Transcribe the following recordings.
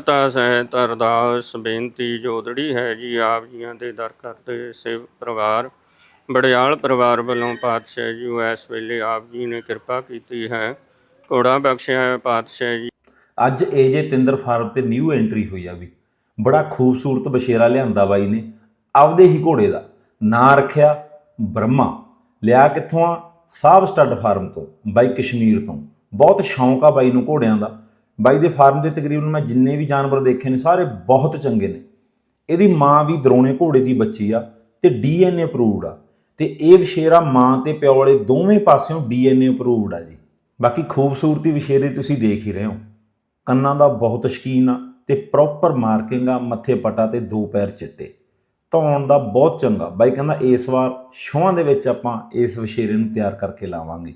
ਤਾ ਸਹਿਤ ਅਰਦਾਸ ਬੇਨਤੀ ਜੋਦੜੀ ਹੈ ਜੀ ਆਪ ਜੀਆਂ ਦੇ ਦਰ ਕਰਦੇ ਸੇਵ ਪਰਿਵਾਰ। ਬੜਿਆਲ ਪਰਿਵਾਰ ਵੱਲੋਂ ਪਾਤਸ਼ਾਹ ਜੀ ਇਸ ਵੇਲੇ ਆਪ ਜੀ ਨੇ ਕਿਰਪਾ ਕੀਤੀ ਹੈ। ਘੋੜਾ ਬਖਸ਼ਿਆ ਹੈ ਪਾਤਸ਼ਾਹ ਜੀ। ਅੱਜ ਏਜੇ ਤਿੰਦਰ ਫਾਰਮ ਤੇ ਨਿਊ ਐਂਟਰੀ ਹੋਈ ਆ ਵੀ। ਬੜਾ ਖੂਬਸੂਰਤ ਬਸ਼ੇਰਾ ਲਿਆਂਦਾ ਬਾਈ ਨੇ। ਆਪਦੇ ਹੀ ਘੋੜੇ ਦਾ ਨਾਂ ਰੱਖਿਆ ਬ੍ਰਹਮਾ। ਲਿਆ ਕਿੱਥੋਂ ਆ? ਸਾਬ ਸਟੱਡ ਫਾਰਮ ਤੋਂ, ਬਾਈ ਕਸ਼ਮੀਰ ਤੋਂ। ਬਹੁਤ ਸ਼ੌਂਕ ਆ ਬਾਈ ਨੂੰ ਘੋੜਿਆਂ ਦਾ। ਬਾਈ ਦੇ ਫਾਰਮ ਦੇ ਤਕਰੀਬਨ ਮੈਂ ਜਿੰਨੇ ਵੀ ਜਾਨਵਰ ਦੇਖੇ ਨੇ, ਸਾਰੇ ਬਹੁਤ ਚੰਗੇ ਨੇ। ਇਹਦੀ ਮਾਂ ਵੀ ਦਰੋਣੇ ਘੋੜੇ ਦੀ ਬੱਚੀ ਆ ਤੇ ਡੀਐਨਏ ਅਪਰੂਵਡ ਆ। ਤੇ ਇਹ ਵਿਸ਼ੇਰਾ ਮਾਂ ਤੇ ਪਿਓ ਵਾਲੇ ਦੋਵੇਂ ਪਾਸਿਓਂ ਡੀਐਨਏ ਅਪਰੂਵਡ ਆ ਜੀ। ਬਾਕੀ ਖੂਬਸੂਰਤੀ ਵਿਸ਼ੇਰੇ ਤੁਸੀਂ ਦੇਖ ਹੀ ਰਹੇ ਹੋ। ਕੰਨਾਂ ਦਾ ਬਹੁਤ ਸ਼ਕੀਨ ਆ ਤੇ ਪ੍ਰੋਪਰ ਮਾਰਕਿੰਗ ਆ, ਮੱਥੇ ਪਟਾ ਤੇ ਦੋ ਪੈਰ ਚਿੱਟੇ। ਧੌਣ ਦਾ ਬਹੁਤ ਚੰਗਾ। ਬਾਈ ਕਹਿੰਦਾ ਇਸ ਵਾਰ ਸ਼ੋਆਂ ਦੇ ਵਿੱਚ ਆਪਾਂ ਇਸ ਵਿਸ਼ੇਰੇ ਨੂੰ ਤਿਆਰ ਕਰਕੇ ਲਾਵਾਂਗੇ।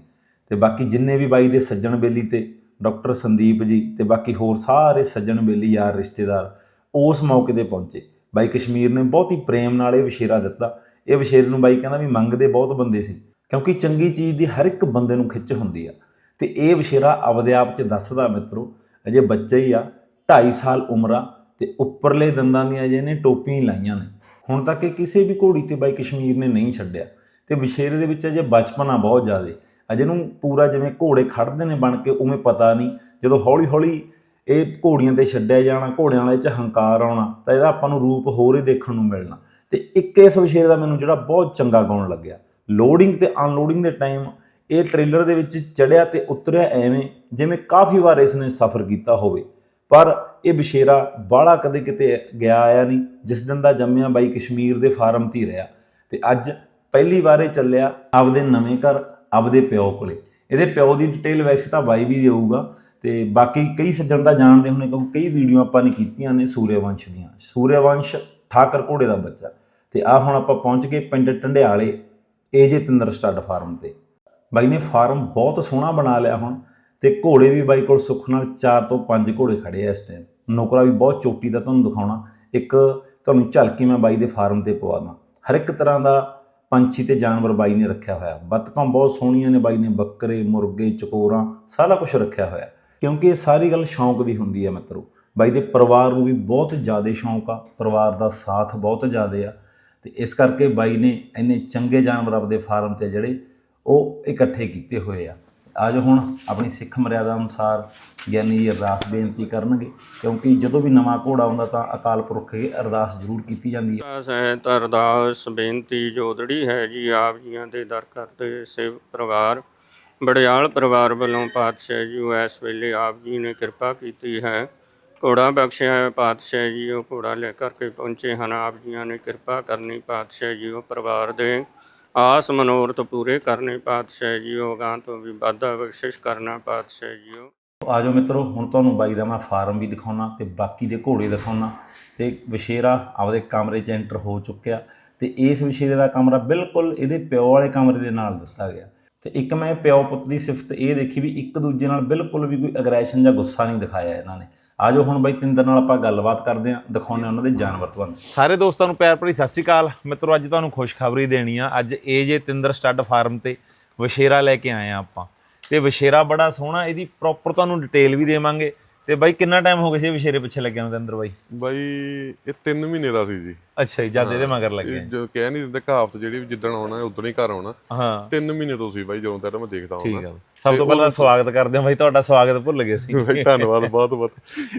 ਤੇ ਬਾਕੀ ਜਿੰਨੇ ਵੀ ਬਾਈ ਦੇ ਸੱਜਣ ਬੇਲੀ ਤੇ ਡਾਕਟਰ ਸੰਦੀਪ ਜੀ ਤੇ ਬਾਕੀ ਹੋਰ ਸਾਰੇ ਸੱਜਣ ਬੇਲੀ ਯਾਰ ਰਿਸ਼ਤੇਦਾਰ ਉਸ ਮੌਕੇ ਤੇ ਪਹੁੰਚੇ। ਬਾਈ ਕਸ਼ਮੀਰ ਨੇ ਬਹੁਤ ਹੀ ਪ੍ਰੇਮ ਨਾਲ ਇਹ ਵਿਸ਼ੇਰਾ ਦਿੱਤਾ। ਇਹ ਵਿਸ਼ੇਰੇ ਨੂੰ ਬਾਈ ਕਹਿੰਦਾ ਵੀ ਮੰਗਦੇ ਬਹੁਤ ਬੰਦੇ ਸੀ, ਕਿਉਂਕਿ ਚੰਗੀ ਚੀਜ਼ ਦੀ ਹਰ ਇੱਕ ਬੰਦੇ ਨੂੰ ਖਿੱਚ ਹੁੰਦੀ ਆ। ਤੇ ਇਹ ਵਿਸ਼ੇਰਾ ਆਪਦੇ ਆਪ ਚ ਦੱਸਦਾ ਮਿੱਤਰੋ, ਅਜੇ ਬੱਚਾ ਹੀ ਆ 2.5 ਸਾਲ ਉਮਰ ਆ ਤੇ ਉੱਪਰਲੇ ਦੰਦਾਂ ਦੀਆਂ ਅਜੇ ਨੇ ਟੋਪੀਆਂ ਲਾਈਆਂ ਨੇ। ਹੁਣ ਤੱਕ ਇਹ ਕਿਸੇ ਵੀ ਘੋੜੀ ਤੇ ਬਾਈ ਕਸ਼ਮੀਰ ਨੇ ਨਹੀਂ ਛੱਡਿਆ। ਤੇ ਵਿਸ਼ੇਰੇ ਦੇ ਵਿੱਚ ਅਜੇ ਬਚਪਨਾ ਬਹੁਤ ਜ਼ਿਆਦਾ। ਅਜੇ ਨੂੰ ਪੂਰਾ ਜਿਵੇਂ ਘੋੜੇ ਖੜਦੇ ਨੇ ਬਣ ਕੇ ਉਵੇਂ ਪਤਾ ਨਹੀਂ। ਜਦੋਂ ਹੌਲੀ ਹੌਲੀ ਇਹ ਘੋੜੀਆਂ ਤੇ ਛੱਡਿਆ ਜਾਣਾ, ਘੋੜਿਆਂ ਵਾਲੇ ਚ ਹੰਕਾਰ ਆਉਣਾ, ਤਾਂ ਇਹਦਾ ਆਪਾਂ ਨੂੰ ਰੂਪ ਹੋਰ ਹੀ ਦੇਖਣ ਨੂੰ ਮਿਲਣਾ। ਤੇ ਇੱਕ ਇਸ ਵਿਸ਼ੇਰੇ ਦਾ ਮੈਨੂੰ ਜਿਹੜਾ ਬਹੁਤ ਚੰਗਾ ਗੁਣ ਲੱਗਿਆ। ਲੋਡਿੰਗ ਤੇ ਅਨਲੋਡਿੰਗ ਦੇ ਟਾਈਮ ਇਹ ਟ੍ਰੇਲਰ ਦੇ ਵਿੱਚ ਚੜਿਆ ਤੇ ਉਤਰਿਆ ਐਵੇਂ, ਜਿਵੇਂ ਕਾਫੀ ਵਾਰ ਇਸ ਨੇ ਸਫ਼ਰ ਕੀਤਾ ਹੋਵੇ। ਪਰ ਇਹ ਵਿਸ਼ੇਰਾ ਬਾਹਲਾ ਕਦੇ ਕਿਤੇ ਗਿਆ ਆਇਆ ਨਹੀਂ, ਜਿਸ ਦਿਨ ਦਾ ਜੰਮਿਆ ਬਾਈ ਕਸ਼ਮੀਰ ਦੇ ਫਾਰਮ 'ਤੇ ਹੀ ਰਿਹਾ। ਤੇ ਅੱਜ ਪਹਿਲੀ ਵਾਰ ਇਹ ਚੱਲਿਆ ਆਪਦੇ ਨਵੇਂ ਘਰ ਆਪਦੇ ਪਿਓ ਕੋਲੇ। ਇਹਦੇ ਪਿਓ ਦੀ ਡਿਟੇਲ ਵੈਸੇ ਤਾਂ ਬਾਈ ਵੀ ਦੇਊਗਾ, ਤੇ ਬਾਕੀ ਕਈ ਸੱਜਣ ਤਾਂ ਜਾਣਦੇ ਹੋਣੇ ਕਿਉਂਕਿ ਕਈ ਵੀਡੀਓ ਆਪਾਂ ਨੇ ਕੀਤੀਆਂ ਨੇ ਸੂਰਿਆਵੰਸ਼ ਦੀਆਂ। ਸੂਰਿਆਵੰਸ਼ ਠਾਕਰ ਘੋੜੇ ਦਾ ਬੱਚਾ। ਤੇ ਆ ਹੁਣ ਆਪਾਂ ਪਹੁੰਚ ਗਏ ਪਿੰਡ ਟੰਡਿਆਲੇ ਏਜੇ ਤਿੰਦਰ ਸਟੱਡ ਫਾਰਮ ਤੇ। ਬਾਈ ਨੇ ਫਾਰਮ ਬਹੁਤ ਸੋਹਣਾ ਬਣਾ ਲਿਆ ਹੁਣ, ਤੇ ਘੋੜੇ ਵੀ ਬਾਈ ਕੋਲ ਸੁੱਖ ਨਾਲ 4 ਤੋਂ 5 ਘੋੜੇ ਖੜੇ ਆ ਇਸ ਟਾਈਮ ਨੌਕਰਾ ਵੀ ਬਹੁਤ ਚੋਟੀ ਦਾ ਤੁਹਾਨੂੰ ਦਿਖਾਉਣਾ। ਇੱਕ ਤੁਹਾਨੂੰ ਝਲਕੀ ਮੈਂ ਬਾਈ ਦੇ ਫਾਰਮ ਤੇ ਪਵਾਵਾਂ ਹਰ ਇੱਕ ਤਰ੍ਹਾਂ ਦਾ ਪੰਛੀ ਤੇ ਜਾਨਵਰ ਬਾਈ ਨੇ ਰੱਖਿਆ ਹੋਇਆ। ਬਤਕਾਂ ਬਹੁਤ ਸੋਹਣੀਆਂ ਨੇ ਬਾਈ ਨੇ, ਬੱਕਰੇ, ਮੁਰਗੇ, ਚਕੋਰਾਂ, ਸਾਰਾ ਕੁਝ ਰੱਖਿਆ ਹੋਇਆ। ਕਿਉਂਕਿ ਇਹ ਸਾਰੀ ਗੱਲ ਸ਼ੌਂਕ ਦੀ ਹੁੰਦੀ ਹੈ ਮਿੱਤਰੋ। ਬਾਈ ਦੇ ਪਰਿਵਾਰ ਨੂੰ ਵੀ ਬਹੁਤ ਜ਼ਿਆਦਾ ਸ਼ੌਂਕ ਆ, ਪਰਿਵਾਰ ਦਾ ਸਾਥ ਬਹੁਤ ਜ਼ਿਆਦਾ ਆ। ਤੇ ਇਸ ਕਰਕੇ ਬਾਈ ਨੇ ਇੰਨੇ ਚੰਗੇ ਜਾਨਵਰ ਆਪਦੇ ਫਾਰਮ ਤੇ ਜਿਹੜੇ ਉਹ ਇਕੱਠੇ ਕੀਤੇ ਹੋਏ ਆ। ਅੱਜ ਹੁਣ ਆਪਣੀ ਸਿੱਖ ਮਰਿਆਦਾ ਅਨੁਸਾਰ ਗਿਆਨੀ ਜੀ ਅਰਦਾਸ ਬੇਨਤੀ ਕਰਨਗੇ, ਕਿਉਂਕਿ ਜਦੋਂ ਵੀ ਨਵਾਂ ਘੋੜਾ ਆਉਂਦਾ ਤਾਂ ਅਕਾਲ ਪੁਰਖ ਅੱਗੇ ਅਰਦਾਸ ਜ਼ਰੂਰ ਕੀਤੀ ਜਾਂਦੀ ਹੈ। ਸਹਿਤ ਅਰਦਾਸ ਬੇਨਤੀ ਜੋਦੜੀ ਹੈ ਜੀ, ਆਪ ਜੀਆਂ ਦੇ ਦਰ ਕਰਦੇ ਸੇਵ ਪਰਿਵਾਰ, ਬੜਿਆਲ ਪਰਿਵਾਰ ਵੱਲੋਂ ਪਾਤਸ਼ਾਹ ਜੀ ਨੂੰ ਇਸ ਵੇਲੇ ਆਪ ਜੀ ਨੇ ਕਿਰਪਾ ਕੀਤੀ ਹੈ। ਘੋੜਾ ਬਖਸ਼ਿਆ ਹੈ ਪਾਤਸ਼ਾਹ ਜੀ, ਉਹ ਘੋੜਾ ਲੈ ਕਰਕੇ ਪਹੁੰਚੇ ਹਨ। ਆਪ ਜੀਆਂ ਨੇ ਕਿਰਪਾ ਕਰਨੀ ਪਾਤਸ਼ਾਹ ਜੀ ਉਹ ਪਰਿਵਾਰ ਦੇ ਆਸ ਮਨੋਰਥ ਪੂਰੇ ਕਰਨੇ ਪਾਤਸ਼ਾਹ ਜੀਓ ਗਾਂ ਤੋਂ ਵੀ ਵਾਧਾ ਬਖਸ਼ਿਸ਼ ਕਰਨਾ ਪਾਤਸ਼ਾਹ ਜੀ ਆਜੋ ਮਿੱਤਰੋ, ਹੁਣ ਤੁਹਾਨੂੰ ਬਾਈ ਦਾ ਮੈਂ ਫਾਰਮ ਵੀ ਦਿਖਾਉਣਾ ਤੇ ਬਾਕੀ ਦੇ ਘੋੜੇ ਦਿਖਾਉਣਾ ਤੇ ਵਿਸ਼ੇਰਾ ਆਪਦੇ ਕਮਰੇ 'ਚ ਐਂਟਰ ਹੋ ਚੁੱਕਿਆ ਤੇ ਇਸ ਵਿਸ਼ੇਰੇ ਦਾ ਕਮਰਾ ਬਿਲਕੁਲ ਇਹਦੇ ਪਿਓ ਵਾਲੇ ਕਮਰੇ ਦੇ ਨਾਲ ਦਿੱਤਾ ਗਿਆ। ਤੇ ਇੱਕ ਮੈਂ ਪਿਓ ਪੁੱਤ ਦੀ ਸਿਫਤ ਇਹ ਦੇਖੀ ਵੀ ਇੱਕ ਦੂਜੇ ਨਾਲ ਬਿਲਕੁਲ ਵੀ ਕੋਈ ਅਗਰੈਸ਼ਨ ਜਾਂ ਗੁੱਸਾ ਨਹੀਂ ਦਿਖਾਇਆ ਇਹਨਾਂ ਨੇ। ਆਜੋ ਹੁਣ ਬਾਈ ਤਿੰਦਰ ਨਾਲ ਆਪਾਂ ਗੱਲਬਾਤ ਕਰਦੇ ਆਂ ਦਿਖਾਉਂਦੇ ਉਹਨਾਂ ਦੇ ਜਾਨਵਰ ਤੁਹਾਨੂੰ। ਸਾਰੇ ਦੋਸਤਾਂ ਨੂੰ ਪਿਆਰ ਭਰੀ ਸਤਿ ਸ਼੍ਰੀ ਅਕਾਲ। ਮਿੱਤਰੋ, ਅੱਜ ਤੁਹਾਨੂੰ ਖੁਸ਼ਖਬਰੀ ਦੇਣੀ ਆ। ਅੱਜ ਏਜੇ ਤਿੰਦਰ ਸਟੱਡ ਫਾਰਮ ਤੇ ਵਸ਼ੇਰਾ ਲੈ ਕੇ ਆਏ ਆ ਆਪਾਂ। ਤੇ ਵਸ਼ੇਰਾ ਬੜਾ ਸੋਹਣਾ, ਇਹਦੀ ਪ੍ਰੋਪਰ ਤੁਹਾਨੂੰ ਡਿਟੇਲ ਵੀ ਦੇਵਾਂਗੇ। ਤੇ ਬਾਈ ਕਿੰਨਾ ਟਾਈਮ ਹੋ ਗਿਆ ਸੀ ਵਸ਼ੇਰੇ ਪਿੱਛੇ ਲੱਗਿਆ ਨੂੰ ਅੰਦਰ ਬਾਈ? ਬਾਈ ਇਹ 3 ਮਹੀਨੇ ਦਾ ਸੀ ਜੀ। ਅੱਛਾ ਜੀ ਜਦ ਇਹਦੇ ਮਗਰ ਲੱਗੇ ਇਹ ਜੋ ਕਹਿ ਨਹੀਂ ਦਿੰਦੇ ਕਹਾਵਤ ਜਿਹੜੀ ਵੀ ਜਿੱਦਣ ਆਉਣਾ ਉਦੋਂ ਹੀ ਘਰ ਆਉਣਾ। ਹਾਂ। 3 ਮਹੀਨੇ ਤੋਂ ਸੀ ਬਾਈ ਜਦੋਂ ਤੱਕ ਮੈਂ ਦੇਖਦਾ ਠੀਕ ਹੁੰਦਾ ਆ। ਸਭ ਤੋਂ ਪਹਿਲਾਂ ਸਵਾਗਤ ਕਰਦੇ ਹਾਂ ਬਾਈ ਤੁਹਾਡਾ ਸਵਾਗਤ ਭੁੱਲ ਗਏ ਸੀ। ਬਾਈ ਧੰਨਵਾਦ ਬਹੁਤ ਬਹੁਤ।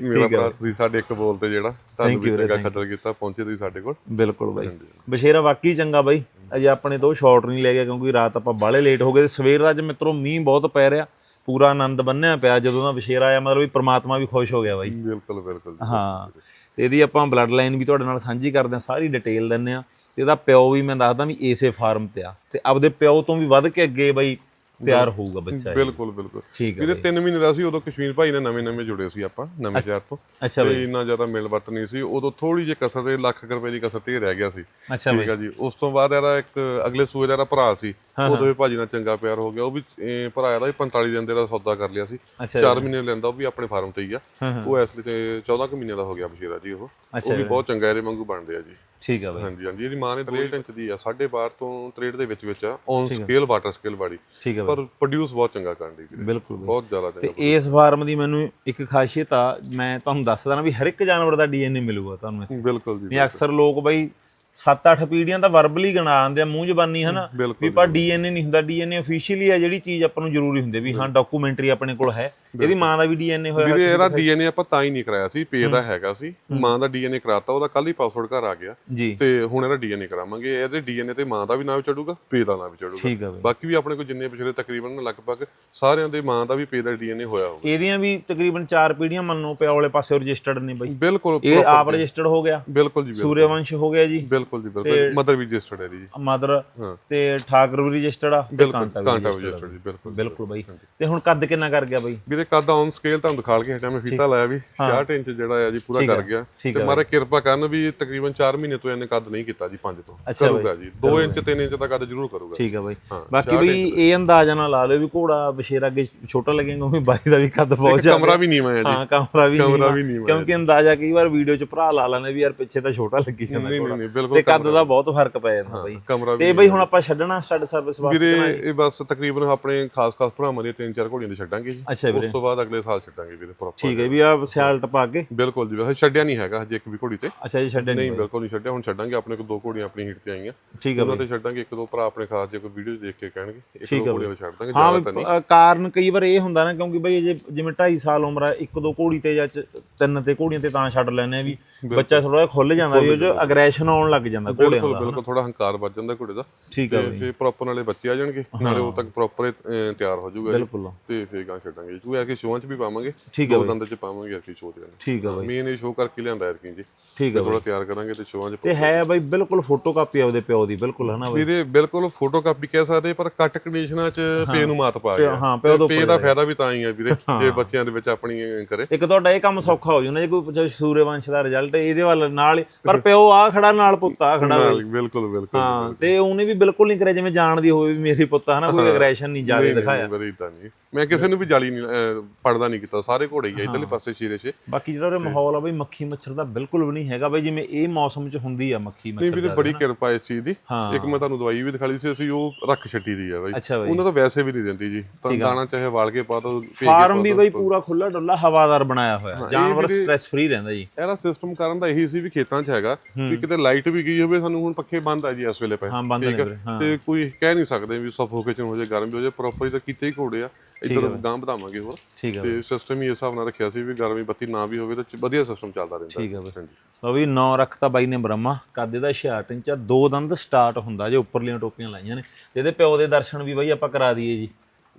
ਮੇਰਾ ਠੀਕ। ਭਰਾ ਤੁਸੀਂ ਸਾਡੇ ਇੱਕ ਬੋਲ ਤੇ ਜਿਹੜਾ ਤੁਹਾਨੂੰ ਵੀ ਚੰਗਾ ਖਤਰ ਕੀਤਾ ਪਹੁੰਚੇ ਤੁਸੀਂ ਸਾਡੇ ਕੋਲ। ਬਿਲਕੁਲ ਬਾਈ। ਬਸ਼ੇਰਾ ਵਾਕਈ ਚੰਗਾ ਬਾਈ। ਅਜੇ ਆਪਣੇ ਤੋਂ ਸ਼ਾਰਟ ਨਹੀਂ ਲੈ ਗਿਆ ਕਿਉਂਕਿ ਰਾਤ ਆਪਾਂ ਬਾਹਲੇ ਲੇਟ ਹੋ ਗਏ ਤੇ ਸਵੇਰ ਦਾ ਅੱਜ ਮਿੱਤਰੋ ਮੀਂਹ ਬਹੁਤ ਪੈ ਰਿਹਾ। ਪੂਰਾ ਆਨੰਦ ਬੰਨਿਆ ਪਿਆ ਜਦੋਂ ਦਾ ਬਸ਼ੇਰਾ ਆਇਆ ਮਤਲਬ ਵੀ ਪ੍ਰਮਾਤਮਾ ਵੀ ਖੁਸ਼ ਹੋ ਗਿਆ ਬਾਈ। ਬਿਲਕੁਲ ਬਿਲਕੁਲ। ਹਾਂ ਤੇ ਇਹਦੀ ਆਪਾਂ ਬਲੱਡ ਲਾਈਨ ਵੀ ਤੁਹਾਡੇ ਨਾਲ ਸਾਂਝੀ ਕਰਦੇ ਹਾਂ ਸਾਰੀ ਡਿਟੇਲ ਦਿੰਨੇ ਆ ਤੇ ਇਹਦਾ ਪਿਓ ਵੀ ਮੈਂ ਦੱਸਦਾ ਵੀ ਏਸੇ ਫਾਰਮ ਤੇ ਆ। ਤੇ ਆਪਦੇ ਪਿਓ ਤੋਂ ਵੀ ਵੱਧ ਕੇ ਅੱਗੇ ਬਾਈ ਤਿਆਰ ਹੋਊਗਾ ਬੱਚਾ ਇਹ। ਬਿਲਕੁਲ ਬਿਲਕੁਲ। ਠੀਕ ਹੈ ਵੀਰੇ 3 ਮਹੀਨੇ ਦਾ ਸੀ ਉਦੋਂ ਕਸ਼ਮੀਰ ਭਾਈ ਨੇ ਨਵੇਂ ਨਵੇਂ ਜੁੜੇ ਸੀ ਆਪਾਂ ਨਵੇਂ ਸ਼ਹਿਰ ਤੋਂ। ਅੱਛਾ ਬਾਈ। ਇੰਨਾ ਜ਼ਿਆਦਾ ਮਿਲ ਵਰਤ ਨਹੀਂ ਸੀ। ਉਦੋਂ ਥੋੜੀ ਜਿਹੀ ਕਸਰ ਤੇ ਲੱਖ ਰੁਪਏ ਦੀ ਕਸਰ ਤੇ ਹੀ ਰਹਿ ਗਿਆ ਸੀ। ਠੀਕ ਆ ਜੀ। ਉਸ ਤੋਂ ਬਾਅਦ ਇਹਦਾ ਇੱਕ ਅਗਲੇ ਸੂਏ ਦਾ ਭਰਾ ਸੀ। ਉਦੋਂ ਵੀ ਭਾਜੀ ਨਾਲ ਚੰਗਾ ਪਿਆਰ ਹੋ ਗਿਆ ਉਹ ਵੀ ਅਹ, ਭਰਾ ਦਾ ਵੀ 45 ਦਿਨ ਦੇ ਦਾ ਸੌਦਾ ਕਰ ਲਿਆ ਸੀ। ਅੱਛਾ 4 ਮਹੀਨੇ ਲੈਂਦਾ ਉਹ ਵੀ ਆਪਣੇ ਫਾਰਮ ਤੇ ਹੀ ਆ। ਉਹ ਇਸ ਲਈ ਤੇ 14 ਕੁ ਮਹੀਨੇ ਦਾ ਹੋ ਗਿਆ ਬਸ਼ੀਰਾ ਜੀ ਉਹ। ਉਹ ਵੀ ਬਹੁਤ ਚੰਗਾ ਇਹਦੇ ਵਾਂਗੂ ਬਣ ਰਿਹਾ ਜੀ। ਠੀਕ ਆ ਬਾਈ। ਹਾਂਜੀ ਹਾਂਜੀ ਇਹਦੀ ਮਾਂ ਨੇ 63 ਇੰਚ ਦੀ ਆ 12.5 ਤੋਂ 63 ਦੇ ਵਿੱਚ ਵਿੱਚ ਆ। ਔਨ ਸਕੇਲ ਵਾਟਰ ਸਕੇਲ ਬਾੜੀ ਠੀਕ ਆ ਬਾਈ। ਪਰ ਪ੍ਰੋਡਿਊਸ ਬਹੁਤ ਚੰਗਾ ਕਰਨ ਦੀ ਬਿਲਕੁਲ। ਬਹੁਤ ਜ਼ਿਆਦਾ ਤੇ ਇਸ ਫਾਰਮ ਦੀ ਮੈਨੂੰ ਇੱਕ ਖਾਸੀਅਤ ਆ ਮੈਂ ਤੁਹਾਨੂੰ ਦੱਸਦਾ ਨਾ ਵੀ ਹਰ ਇੱਕ ਜਾਨਵਰ ਦਾ ਡੀਐਨਏ ਮਿਲੂਗਾ ਤੁਹਾਨੂੰ। ਬਿਲਕੁਲ ਜੀ ਨਹੀਂ ਅਕਸਰ ਲੋਕ ਬਾਈ 7-8 ਪੀੜ੍ਹੀਆਂ ਤਾਂ ਵਰਬਲੀ ਗਣਾ ਆਂਦੇ ਆ ਮੂੰਹ ਜ਼ਬਾਨੀ ਹਨਾ? ਵੀ ਪਰ ਡੀਐਨਏ ਨਹੀਂ ਹੁੰਦਾ ਡੀਐਨਏ ਅਫੀਸ਼ੀਅਲੀ ਆ ਜਿਹੜੀ ਚੀਜ਼ ਆਪਾਂ ਨੂੰ ਜ਼ਰੂਰੀ ਹੁੰਦੀ ਵੀ ਹਾਂ ਡਾਕੂਮੈਂਟਰੀ ਆਪਣੇ ਕੋਲ ਹੈ। ਇਹਦੀ ਮਾਂ ਦਾ ਵੀ ਡੀਐਨਏ ਹੋਇਆ ਵੀਰੇ ਇਹਦਾ ਡੀਐਨਏ ਆਪਾਂ ਤਾਂ ਹੀ ਨਹੀਂ ਕਰਾਇਆ ਸੀ ਪੇ ਦਾ ਹੈਗਾ ਸੀ। ਮਾਂ ਦਾ ਡੀਐਨਏ ਕਰਾਤਾ ਉਹਦਾ ਕੱਲ ਹੀ ਪਾਸਵਰਡ ਘਰ ਆ ਗਿਆ। ਤੇ ਹੁਣ ਇਹਦਾ ਡੀਐਨਏ ਕਰਾਵਾਂਗੇ। ਇਹਦੇ ਡੀਐਨਏ ਤੇ ਮਾਂ ਦਾ ਵੀ ਨਾਮ ਚੜੂਗਾ ਪੇ ਦਾ ਨਾਮ ਵੀ ਚੜੂਗਾ ਬਾਕੀ ਵੀ ਆਪਣੇ ਕੋਲ ਜਿੰਨੇ ਪਿਛਲੇ ਤਕਰੀਬਨ ਲਗਭਗ ਸਾਰਿਆਂ ਦੇ ਮਾਂ ਦਾ ਵੀ ਪੇ ਦਾ ਡੀਐਨਏ ਹੋਇਆ ਹੋਊਗਾ। ਇਹਦੀਆਂ ਵੀ ਤਕਰੀਬਨ 4 ਪੀੜ੍ਹੀਆਂ ਮੰਨੋ ਪਿਓ ਵਾਲੇ ਪਾਸੇ ਰਜਿਸਟਰਡ ਨੇ ਬਾਈ। ਬਿਲਕੁਲ ਇਹ ਆਪ ਰਜਿਸਟਰਡ ਹੋ ਗਿਆ। ਬਿਲਕੁਲ ਜੀ ਸੂਰਯਵੰਸ਼ ਹੋ ਗਿਆ ਜੀ। ਬਿਲਕੁਲ ਜੀ ਬਿਲਕੁਲ। ਮਦਰ ਵੀ ਰਜਿਸਟਰਡ ਹੈ ਜੀ। ਮਦਰ। ਤੇ ਠਾਕਰ ਵੀ ਰਜਿਸਟਰਡ ਆ ਬਿਲਕੁਲ ਕਾਂਟਾ ਵੀ। ਰਜਿਸਟਰਡ ਜੀ ਬਿਲਕੁਲ। ਬਿਲਕੁਲ ਬਾਈ। ਤੇ ਹੁਣ ਕੱਦ ਕਿੰਨਾ ਕਰ ਗਿਆ ਬਾਈ? ਵੀਰੇ ਕੱਦ ਔਨ ਸਕੇਲ ਤੁਹਾਨੂੰ ਦਿਖਾ ਕੇ ਹਟਿਆ ਮੈਂ ਫੀਤਾ ਲਾਇਆ ਵੀ 66 ਇੰਚ ਜਿਹੜਾ ਆ ਜੀ ਪੂਰਾ ਕਰ ਗਿਆ। ਤੇ ਮਾਰੇ ਕਿਰਪਾ ਕਰਨ ਵੀ ਤਕਰੀਬਨ 4 ਮਹੀਨੇ ਤੋਂ ਇਹਨੇ ਕੱਦ ਨਹੀਂ ਕੀਤਾ ਜੀ 5 ਤੋਂ। ਕਰੂਗਾ ਜੀ। 2 ਇੰਚ 3 ਇੰਚ ਦਾ ਕੱਦ ਜ਼ਰੂਰ ਕਰੂਗਾ। ਠੀਕ ਆ ਬਾਈ। ਹਾਂ, ਬਾਕੀ ਬਈ ਇਹ ਅੰਦਾਜ਼ਾ ਨਾਲ ਲਾ ਲਿਓ ਵੀ ਘੋੜਾ ਬਸ਼ੇਰ ਅੱਗੇ ਛੋਟਾ ਲੱਗੇਗਾ ਵੀ ਬਾਈ ਦਾ ਵੀ ਕੱਦ ਬਹੁਤ ਜ਼ਿਆਦਾ। ਕਮਰਾ ਵੀ ਨੀਵਾਂ ਹੈ ਜੀ। ਹਾਂ ਕਮਰਾ ਵੀ ਕਮਰਾ ਵੀ ਨੀਵਾਂ ਕਿਉਂਕਿ ਅੰਦਾਜ਼ਾ ਕਈ ਵਾਰ ਵੀਡੀਓ 'ਚ ਭਰਾ ਲਾ ਲੈਂਦੇ ਵੀ ਯਾਰ ਪਿੱਛੇ ਤਾਂ ਛੋਟਾ ਲੱਗੀ ਜਾਂਦਾ ਨਹੀਂ ਨਹੀਂ ਨਹੀਂ ਬਿਲਕੁਲ ਤੇ ਕੱਦ ਦਾ ਬਹੁਤ ਫ਼ਰਕ ਪੈ ਜਾਂਦਾ ਬਾਈ। ਵੀ ਤੇ ਬਈ ਹੁਣ ਆਪਾਂ ਛੱਡਣਾ ਸਟੱਡ ਸਰਵਿਸ ਵਾਸਤੇ ਵੀਰੇ ਇਹ ਬਸ ਤਕਰੀਬਨ ਆਪਣੇ ਖਾਸ ਖਾਸ ਭਰਾਵਾਂ ਦੀਆਂ ਤਿੰਨ ਚਾਰ ਘੋੜੀਆਂ ਦੇ ਛੱਡਾਂਗੇ ਜੀ। ਅੱਛਾ ਵੀਰੇ। ਤੋਂ ਬਾਅਦ ਅਗਲੇ ਸਾਲ ਛੱਡਾਂਗੇ ਵੀਰੇ ਪ੍ਰੋਪਰ ਠੀਕ ਹੈ ਵੀ ਆ ਸਿਆਲ ਟਪਾ ਕੇ? ਬਿਲਕੁਲ ਜੀ ਵੈਸੇ ਛੱਡਿਆ ਨਹੀਂ ਹੈਗਾ ਹਜੇ ਇੱਕ ਵੀ ਘੋੜੀ ਤੇ। ਅੱਛਾ ਜੀ ਛੱਡੇ ਨਹੀਂ ਬਿਲਕੁਲ ਨਹੀਂ ਛੱਡਿਆ ਹੁਣ ਛੱਡਾਂਗੇ ਆਪਣੇ ਕੋਲ ਦੋ ਘੋੜੀਆਂ ਆਪਣੀ ਹੀਟ ਤੇ ਆਈਆਂ। ਠੀਕ ਹੈ ਉਹਨਾਂ ਤੇ ਛੱਡਾਂਗੇ ਇੱਕ ਦੋ ਭਰਾ ਆਪਣੇ ਖਾਸ ਜੇ ਕੋਈ ਵੀਡੀਓ ਦੇਖ ਕੇ ਕਹਿਣਗੇ ਇੱਕ ਦੋ ਘੋੜੀਆਂ ਛੱਡ ਦਾਂਗੇ ਜ਼ਿਆਦਾ ਤਾਂ ਨਹੀਂ। ਕਾਰਨ ਕਈ ਵਾਰ ਇਹ ਹੁੰਦਾ ਨਾ ਕਿਉਂਕਿ ਬਈ ਜੇ ਜਿਵੇਂ 2.5 ਸਾਲ ਉਮਰ ਆ ਇੱਕ ਦੋ ਘੋੜੀ ਤੇ ਜਾਂ ਤਿੰਨ ਤੇ ਘੋੜੀਆਂ ਤੇ ਤਾਂ ਛੱਡ ਲੈਨੇ ਆ ਵੀ ਬੱਚਾ ਥੋੜਾ ਜਿਹਾ ਖੁੱਲ ਜਾਂਦਾ ਵੀ ਉਹ ਅਗਰੈਸ਼ਨ ਆਉਣ ਲੱਗ ਜਾਂਦਾ ਘੋੜਿਆਂ ਬਿਲਕੁਲ ਦਾ ਬਿਲਕੁਲ ਥੋੜਾ ਹੰਕਾਰ ਵੱਜ ਜਾਂਦਾ ਘੋੜੇ ਦਾ। ਠੀਕ ਹੈ ਫਿਰ ਪ੍ਰੋਪਰ ਨਾਲੇ ਬੱਚੇ ਆ ਜਾਣਗੇ ਨਾਲੇ ਉਹ ਤੱਕ ਪ੍ਰੋਪਰ ਤਿਆਰ ਹੋ ਜਾਊਗਾ। ਬਿਲਕੁਲ। ਤੇ ਫੇਰ ਗਾਂ ਛੱਡਾਂਗੇ ਤੂੰ ਆ ਕੇ ਸ਼ੋਆਂ 'ਚ ਵੀ ਪਾਵਾਂਗੇ। ਠੀਕ ਹੈ ਦੋ ਦੰਦ 'ਚ ਪਾਵਾਂਗੇ ਅਸੀਂ ਸ਼ੋਅ ਦੇ ਠੀਕ ਹੈ ਬਾਈ। ਮੇਨ ਇਹ ਸ਼ੋਅ ਕਰਕੇ ਲਿਆਂਦਾ ਐਤਕੀ ਜੀ। ਠੀਕ ਹੈ ਥੋੜਾ ਤਿਆਰ ਕਰਾਂਗੇ ਤੇ ਸ਼ੋਆਂ 'ਚ ਤੇ ਹੈ ਬਾਈ ਬਿਲਕੁਲ ਫੋਟੋ ਕਾਪੀ ਆ ਉਹਦੇ ਪਿਓ ਦੀ ਬਿਲਕੁਲ ਹਨਾ ਬਾਈ? ਵੀਰੇ ਬਿਲਕੁਲ ਫੋਟੋ ਕਾਪੀ ਕਹਿ ਸਕਦੇ ਪਰ ਕੱਟ ਕੰਡੀਸ਼ਨਾਂ 'ਚ ਪੇ ਨੂੰ ਮਾਤ ਪਾ ਗਿਆ। ਹਾਂ ਪਿਓ ਤੋਂ ਪੇ ਦਾ ਫਾਇਦਾ ਵੀ ਤਾਂ ਹੀ ਹੈ ਵੀਰੇ ਜੇ ਬੱਚਿਆਂ ਦੇ ਵਿੱਚ ਆਪਣੀ ਕਰੇ। ਇੱਕ ਤੁਹਾਡਾ ਇਹ ਕੰਮ ਸੌਖਾ ਹੋ ਜਾਣਾ ਜੇ ਕੋਈ ਸੂਰਯਵੰਸ਼ ਦਾ ਰਿਜ਼ਲਟ ਇਹਦੇ ਵੱਲ ਨਾਲ ਪਰ ਪਿਓ ਆ ਖੜਾ ਨਾਲ ਪੁੱਤ ਆ ਖੜਾ ਬਿਲਕੁਲ ਬਿਲਕੁਲ ਹਾਂ ਤੇ ਉਹਨੇ ਵੀ ਬਿਲਕੁਲ ਨਹੀਂ ਕਰਿਆ ਜਿਵੇਂ ਜਾਣਦੀ ਹੋਵੇ ਵੀ ਮੇਰੀ ਪੁੱਤ ਹਨਾ ਕੋਈ ਅਗਰੈਸ਼ਨ ਨਹੀਂ ਜ਼ਿਆਦਾ ਦਿਖਾਇਆ। ਤਾਂ ਨਹੀਂ ਮੈਂ ਕਿਸੇ ਨੂੰ ਵੀ ਜਾਲੀ ਨਹੀਂ ਅਹ, ਪੜਦਾ ਨਹੀਂ ਕੀਤਾ ਸਾਰੇ ਘੋੜੇ ਹੀ ਆ ਇਧਰਲੇ ਪਾਸੇ ਸ਼ੀਰੇ 'ਚ ਬਾਕੀ ਜਿਹੜਾ ਉਹ ਮਾਹੌਲ ਆ ਬਈ ਮੱਖੀ ਮੱਛਰ ਦਾ ਬਿਲਕੁਲ ਵੀ ਨਹੀਂ ਹੈਗਾ ਬਈ ਜਿਵੇਂ ਇਹ ਮੌਸਮ 'ਚ ਹੁੰਦੀ ਆ ਮੱਖੀ ਨਹੀਂ ਮੱਛਰ ਵੀਰੇ ਬੜੀ ਕਿਰਪਾ ਇਸ ਚੀਜ਼ ਦੀ। ਹਾਂ। ਇੱਕ ਮੈਂ ਤੁਹਾਨੂੰ ਦਵਾਈ ਵੀ ਦਿਖਾਲੀ ਸੀ ਅਸੀਂ ਉਹ ਰੱਖ ਛੱਟੀ ਦੀ ਆ ਬਾਈ। ਅੱਛਾ ਬਾਈ। ਉਹਨਾਂ ਤਾਂ ਵੈਸੇ ਵੀ ਨਹੀਂ ਦਿੰਦੀ ਜੀ। ਤਾਂ ਦਾਣਾ ਚਾਹੇ ਵਾਲ ਕੇ ਪਾ ਦੋ ਕੇ ਫਾਰਮ ਵੀ। ਬਈ ਪੂਰਾ ਖੁੱਲਾ ਡੁੱਲਾ ਹਵਾਦਾਰ ਬਣਾਇਆ ਹੋਇਆ। ਜਾਨਵਰ ਵੀਰੇ- ਸਟ੍ਰੈਸ ਫ੍ਰੀ ਰਹਿੰਦਾ ਜੀ। ਇਹਦਾ ਸਿਸਟਮ ਕਰਨ ਦਾ ਇਹੀ ਸੀ ਵੀ ਖੇਤਾਂ 'ਚ ਹੈਗਾ ਵੀ ਕਿਤੇ ਲਾਈਟ ਵੀ ਗਈ ਹੋਵੇ ਸਾਨੂੰ ਹੁਣ ਪੱਖੇ ਬੰਦ ਆ ਜੀ ਇਸ ਵੇਲੇ ਪਏ। ਹਾਂ ਬੰਦ ਨੇ ਠੀਕ ਆ? ਵੀਰੇ ਹਾਂ। ਤੇ ਕੋਈ ਕਹਿ ਨਹੀਂ ਸਕਦੇ ਵੀ ਸਫੋਕੇਸ਼ਨ ਹੋ ਜਾਏ ਗਰਮ ਵੀ ਹੋ ਜਾਏ ਪ੍ਰੋਪਰ ਤਾਂ ਕੀਤੇ ਹੀ ਘੋੜੇ ਆ। ਇੱਧਰ ਗਾਂ ਵਧਾਵਾਂਗੇ ਹੋਰ। ਠੀਕ ਤੇ ਸਿਸਟਮ ਹੀ ਇਸ ਹਿਸਾਬ ਨਾਲ ਰੱਖਿਆ ਸੀ ਵੀ ਗਰਮੀ ਬੱਤੀ ਨਾ ਵੀ ਹੋਵੇ ਤਾਂ ਵਧੀਆ ਸਿਸਟਮ ਚੱਲਦਾ ਰਹਿੰਦਾ। ਠੀਕ ਆ ਬਈ। ਲਓ ਵੀ ਨੌ ਰੱਖਤਾ ਬਾਈ ਨੇ ਬ੍ਰਹਮਾ ਕੱਦ ਦਾ 66 ਇੰਚ ਆ ਦੋ ਦੰਦ ਸਟਾਰਟ ਹੁੰਦਾ ਜੇ ਉੱਪਰਲੀਆਂ ਟੋਪੀਆਂ ਲਾਈਆਂ ਨੇ। ਤੇ ਇਹਦੇ ਪਿਓ ਦੇ ਦਰਸ਼ਨ ਵੀ ਬਾਈ ਆਪਾਂ ਕਰਾ ਦਈਏ ਜੀ।